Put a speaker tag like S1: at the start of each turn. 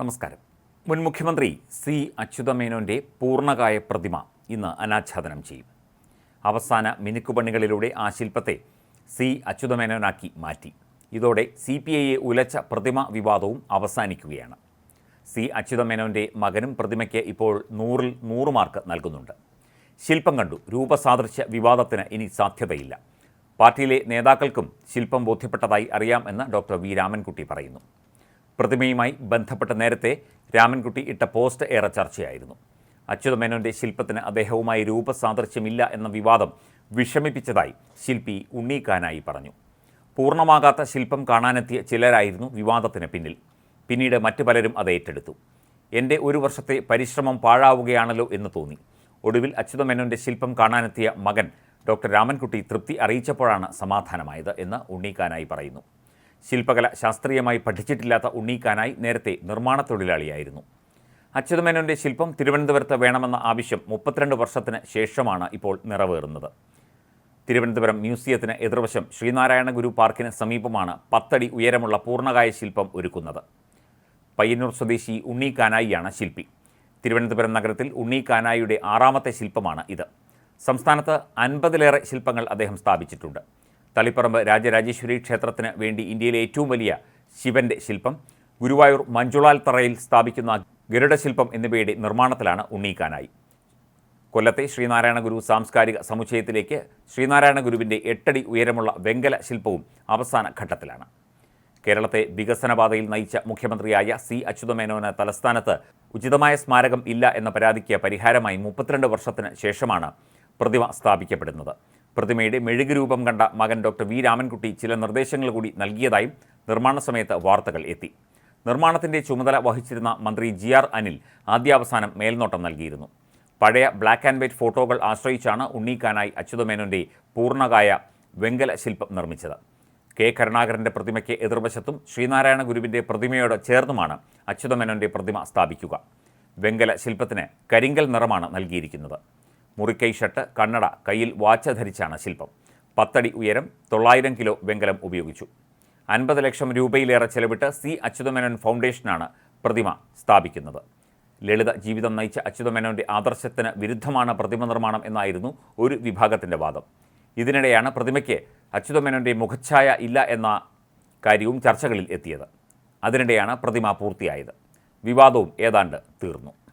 S1: നമസ്കാരം. മുൻ മുഖ്യമന്ത്രി സി അച്യുതമേനോന്റെ പൂർണകായ പ്രതിമ ഇന്ന് അനാച്ഛാദനം ചെയ്യും. അവസാന മിനുക്കുപണികളിലൂടെ ആ ശില്പത്തെ സി അച്യുതമേനോനാക്കി മാറ്റി. ഇതോടെ സി പി ഐയെ ഉലച്ച പ്രതിമ വിവാദവും അവസാനിക്കുകയാണ്. സി അച്യുതമേനോന്റെ മകനും പ്രതിമയ്ക്ക് ഇപ്പോൾ നൂറിൽ നൂറ് മാർക്ക് നൽകുന്നുണ്ട്. ശില്പം കണ്ടു. രൂപസാദൃശ്യ വിവാദത്തിന് ഇനി സാധ്യതയില്ല. പാർട്ടിയിലെ നേതാക്കൾക്കും ശില്പം ബോധ്യപ്പെട്ടതായി അറിയാമെന്ന് ഡോക്ടർ വി രാമൻകുട്ടി പറയുന്നു. പ്രതിമയുമായി ബന്ധപ്പെട്ട നേരത്തെ രാമൻകുട്ടി ഇട്ട പോസ്റ്റ് ഏറെ ചർച്ചയായിരുന്നു. അച്യുതമേനോന്റെ ശില്പത്തിന് അദ്ദേഹവുമായി രൂപസാദൃശ്യമില്ല എന്ന വിവാദം വിഷമിപ്പിച്ചതായി ശില്പി ഉണ്ണീക്കാനായി പറഞ്ഞു. പൂർണമാകാത്ത ശില്പം കാണാനെത്തിയ ചിലരായിരുന്നു വിവാദത്തിന് പിന്നിൽ. പിന്നീട് മറ്റു പലരും അത് ഏറ്റെടുത്തു. എന്റെ ഒരു വർഷത്തെ പരിശ്രമം പാഴാവുകയാണല്ലോ എന്ന് തോന്നി. ഒടുവിൽ അച്യുതമേനോന്റെ ശില്പം കാണാനെത്തിയ മകൻ ഡോക്ടർ രാമൻകുട്ടി തൃപ്തി അറിയിച്ചപ്പോഴാണ് സമാധാനമായത് എന്ന് ഉണ്ണീക്കാനായി പറയുന്നു. ശില്പകല ശാസ്ത്രീയമായി പഠിച്ചിട്ടില്ലാത്ത ഉണ്ണീക്കാനായി നേരത്തെ നിർമ്മാണ തൊഴിലാളിയായിരുന്നു. അച്യുതമേനോന്റെ ശില്പം തിരുവനന്തപുരത്ത് വേണമെന്ന ആവശ്യം മുപ്പത്തിരണ്ട് വർഷത്തിന് ശേഷമാണ് ഇപ്പോൾ നിറവേറുന്നത്. തിരുവനന്തപുരം മ്യൂസിയത്തിന് എതിർവശം ശ്രീനാരായണ ഗുരു പാർക്കിന് സമീപമാണ് പത്തടി ഉയരമുള്ള പൂർണകായ ശില്പം ഒരുക്കുന്നത്. പയ്യന്നൂർ സ്വദേശി ഉണ്ണീക്കാനായിയാണ് ശില്പി. തിരുവനന്തപുരം നഗരത്തിൽ ഉണ്ണീക്കാനായിയുടെ ആറാമത്തെ ശില്പമാണ് ഇത്. സംസ്ഥാനത്ത് അൻപതിലേറെ ശില്പങ്ങൾ അദ്ദേഹം സ്ഥാപിച്ചിട്ടുണ്ട്. തളിപ്പറമ്പ് രാജരാജേശ്വരി ക്ഷേത്രത്തിന് വേണ്ടി ഇന്ത്യയിലെ ഏറ്റവും വലിയ ശിവന്റെ ശില്പം ഗുരുവായൂർ മഞ്ജുളാൽ തറയിൽ സ്ഥാപിക്കുന്ന ഗരുഡശില്പം എന്നിവയുടെ നിർമ്മാണത്തിലാണ് ഉണ്ണീക്കാനായി. കൊല്ലത്തെ ശ്രീനാരായണ ഗുരു സാംസ്കാരിക സമുച്ചയത്തിലേക്ക് ശ്രീനാരായണ ഗുരുവിന്റെ എട്ടടി ഉയരമുള്ള വെങ്കല ശില്പവും അവസാന ഘട്ടത്തിലാണ്. കേരളത്തെ വികസനപാതയിൽ നയിച്ച മുഖ്യമന്ത്രിയായ സി അച്യുതമേനോന് തലസ്ഥാനത്ത് ഉചിതമായ സ്മാരകം ഇല്ല എന്ന പരാതിക്ക് പരിഹാരമായി മുപ്പത്തിരണ്ട് വർഷത്തിന് ശേഷമാണ് പ്രതിമ സ്ഥാപിക്കപ്പെടുന്നത്. പ്രതിമയുടെ മെഴുക് രൂപം കണ്ട മകൻ ഡോക്ടർ വി രാമൻകുട്ടി ചില നിർദ്ദേശങ്ങൾ കൂടി നൽകിയതായും നിർമ്മാണ സമയത്ത് വാർത്തകൾ എത്തി. നിർമ്മാണത്തിന്റെ ചുമതല വഹിച്ചിരുന്ന മന്ത്രി ജി ആർ അനിൽ ആദ്യാവസാനം മേൽനോട്ടം നൽകിയിരുന്നു. പഴയ ബ്ലാക്ക് ആൻഡ് വൈറ്റ് ഫോട്ടോകൾ ആശ്രയിച്ചാണ് ഉണ്ണീക്കാനായി അച്യുതമേനോന്റെ പൂർണകായ വെങ്കല ശില്പം നിർമ്മിച്ചത്. കെ കരുണാകരന്റെ പ്രതിമയ്ക്ക് എതിർവശത്തും ശ്രീനാരായണ ഗുരുവിന്റെ പ്രതിമയോട് ചേർന്നുമാണ് അച്യുതമേനോന്റെ പ്രതിമ സ്ഥാപിക്കുക. വെങ്കല ശില്പത്തിന് കരിങ്കൽ നിറമാണ് നൽകിയിരിക്കുന്നത്. മുറിക്കൈ ഷർട്ട് കണ്ണട കയ്യിൽ വാച്ച് ധരിച്ചാണ് ശില്പം. പത്തടി ഉയരം തൊള്ളായിരം കിലോ വെങ്കലം ഉപയോഗിച്ചു. അൻപത് ലക്ഷം രൂപയിലേറെ ചെലവിട്ട് സി അച്യുതമേനോൻ ഫൗണ്ടേഷനാണ് പ്രതിമ സ്ഥാപിക്കുന്നത്. ലളിത ജീവിതം നയിച്ച അച്യുതമേനോന്റെ ആദർശത്തിന് വിരുദ്ധമാണ് പ്രതിമ നിർമ്മാണം എന്നായിരുന്നു ഒരു വിഭാഗത്തിന്റെ വാദം. ഇതിനിടെയാണ് പ്രതിമയ്ക്ക് അച്യുതമേനോന്റെ മുഖച്ഛായ ഇല്ല എന്ന കാര്യവും ചർച്ചകളിൽ എത്തിയത്. അതിനിടെയാണ് പ്രതിമ പൂർത്തിയായത്. വിവാദവും ഏതാണ്ട് തീർന്നു.